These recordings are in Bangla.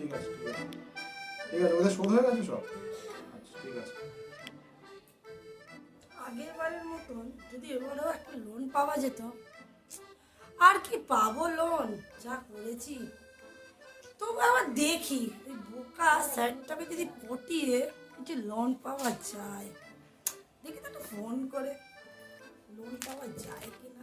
ঠিক আছে ঠিক আছে। ঠিক আছে, ওদের শোধ হয়ে গেছে সব? আচ্ছা ঠিক আছে। আগের মতন যদি এবারেও একটা লোন পাওয়া যেত, আর কি পাবো লোন যা করেছি। তবু আবার দেখি ওই বোকা স্যারটাকে যদি পটিয়ে কিছু লোন পাওয়া যায়, দেখি তো ফোন করে লোন পাওয়া যায় কিনা।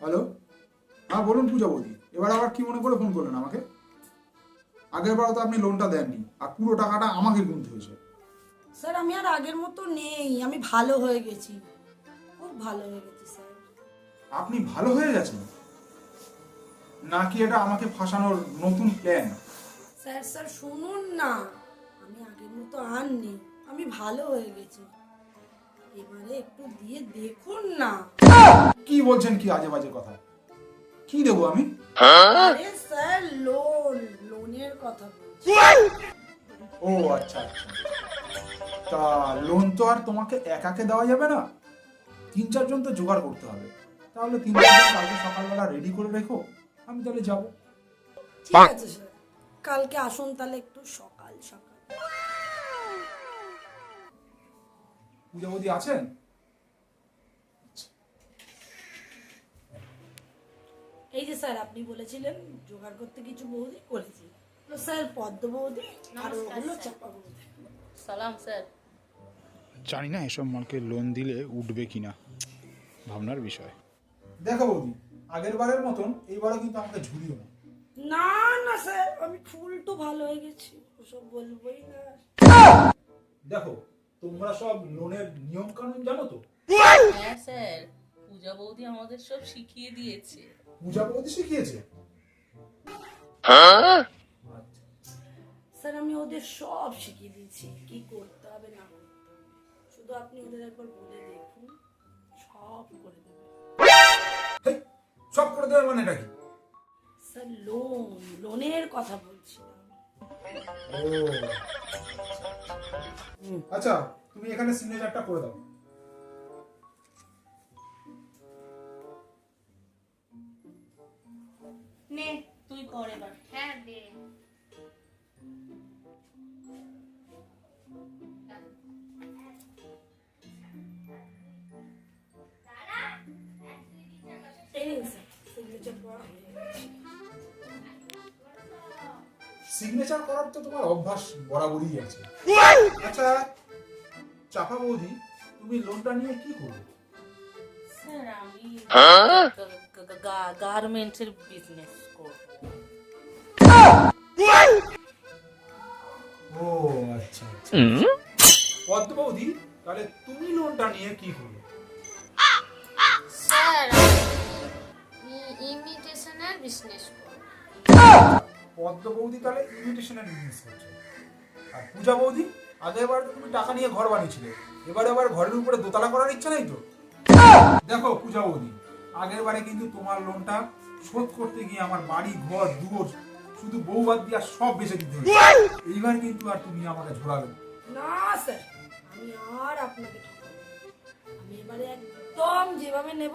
হ্যালো? হ্যাঁ বলুন পূজা বৌদি। এবার আবার কি মনে করে ফোন করলেন আমাকে? আগের বার তো আপনি লোনটা দেননি আর পুরো টাকাটা আমাকে গুনতে হয়েছে। স্যার আমি আর আগের মতো নেই আমি ভালো হয়ে গেছি। খুব ভালো হয়ে গেছি স্যার। আপনি ভালো হয়ে গেছেন? নাকি এটা আমাকে ফাঁসানোর নতুন প্ল্যান স্যার স্যার শুনুন না। আমি আগের মতো আর নেই আমি ভালো হয়ে গেছি। এবারে একটু দিয়ে দেখুন না। কি বলছেন কি আজে বাজে কথা? কি দেবো আমি? আরে স্যার লোন লোনের কথা বলছি। ও আচ্ছা আচ্ছা। তা লোন তো আর তোমাকে একাকে দেওয়া যাবে না। তিন চারজন তো জোগাড় করতে হবে। তাহলে তিন চারজন কালকে সকালবেলা রেডি করে রেখো। আমি তাহলে যাব। ঠিক আছে স্যার। কালকে আসুন তাহলে একটু সকাল সকাল। পূজা বৌদি আছেন? এই যে স্যার আপনি বলেছিলেন জোগাড় করতে কিছু বৌদি করেছি স্যার পদ্ম বৌদি আর ওগুলো চাপা বৌদি। সালাম স্যার। জানি না এসব মালকে লোন দিলে উঠবে কিনা ভাবনার বিষয়। দেখো বৌদি আগের বারের মতন এইবারও কিন্তু আমাকে ঝুলিও না। না না স্যার আমি ফুল তো ভালো হয়ে গেছি ওসব বলবোই না। দেখো তোমরা সব লোনের নিয়ম কানুন জানো তো? হ্যাঁ স্যার পূজা বৌদি আমাদের সব শিখিয়ে দিয়েছে। পূজা বৌদি শিখিয়েছে স্যার আমি ওদের সব শিখিয়ে দিয়েছি। কি করতে হবে না করতে হবে। শুধু আপনি ওদের একবার বলে দেখুন সব করে দেবে। সব করে দেবে মানে এটা কি? স্যার লোন লোনের কথা বলছিলাম। ও। আচ্ছা তুমি এখানে সিগনেচারটা করে দাও। কর এবার হ্যাঁ দে। সিগনেচার করার তো তোমার অভ্যাস বরাবরই আছে। আচ্ছা চাপা বৌদি তুমি লোনটা নিয়ে কি করবে? স্যার আমি গার্মেন্টসের বিজনেস করব। ও আচ্ছা পদ্ম বৌদি তাহলে তুমি লোনটা নিয়ে কি করবে স্যার ইমিটেশনের বিজনেস পদ্ম বৌদি তাহলে ইনভিটেশনের বিজনেস করছে। আর পূজা বৌদি আগেরবার তুমি টাকা নিয়ে ঘর বানিয়েছিলে। এবারে আবার ঘরের উপরে দোতলা করার ইচ্ছা নেই তো? দেখো পূজা বৌদি আগের বারে কিন্তু তোমার লোনটা শোধ করতে গিয়ে আমার বাড়ি ঘর দুয়ার শুধু বউ বাদ দিয়ে আর সব বেঁচে দিতে হয়েছে। এইবার কিন্তু আর তুমি আমাকে ঝোলাবে না। স্যার আমি আর আপনাকে ঠকাবো না। আমি এবারে একদম যেভাবে নেব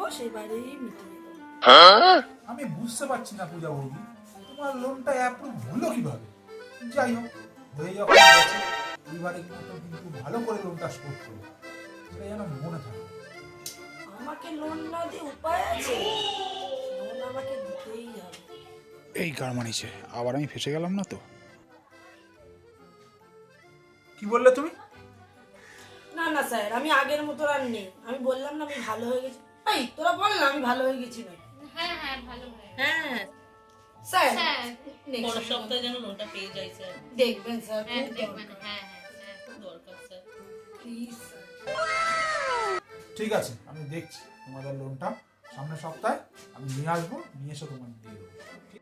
মিটিয়ে দেবো। আমি বুঝতে পারছি না পূজা বৌদি তোমার লোনটা অ্যাপ্রুভ হলো কীভাবে? যাই হোক হয়ে যখন গেছে। এইবারে কিন্তু কিন্তু ভালো করে লোনটা শোধ করো। সেটা যেন মনে থাকে। আমাকে লোন না দিয়ে উপায় আছে? লোন আমাকে দিতেই হবে। এই গারমানিছে আবার আমি ফেসে গেলাম না তো? কি বললে তুমি? না না স্যার আমি আগের মতো আর নেই। আমি বললাম না আমি ভালো হয়ে গেছি। এই তোরা বল না আমি ভালো হয়ে গেছি না হ্যাঁ হ্যাঁ ভালো হয়ে হ্যাঁ স্যার স্যার next পরের সপ্তাহে যেন লোনটা পেয়ে যাই স্যার। দেখবেন স্যার হ্যাঁ দেখবেন হ্যাঁ হ্যাঁ হ্যাঁ খুব দরকার স্যার। প্লিজ ঠিক আছে আমি দেখছি তোমাদের লোনটা। সামনের সপ্তাহে আমি নিয়ে আসব নিয়ে এসে তোমার দিয়ে দেবো।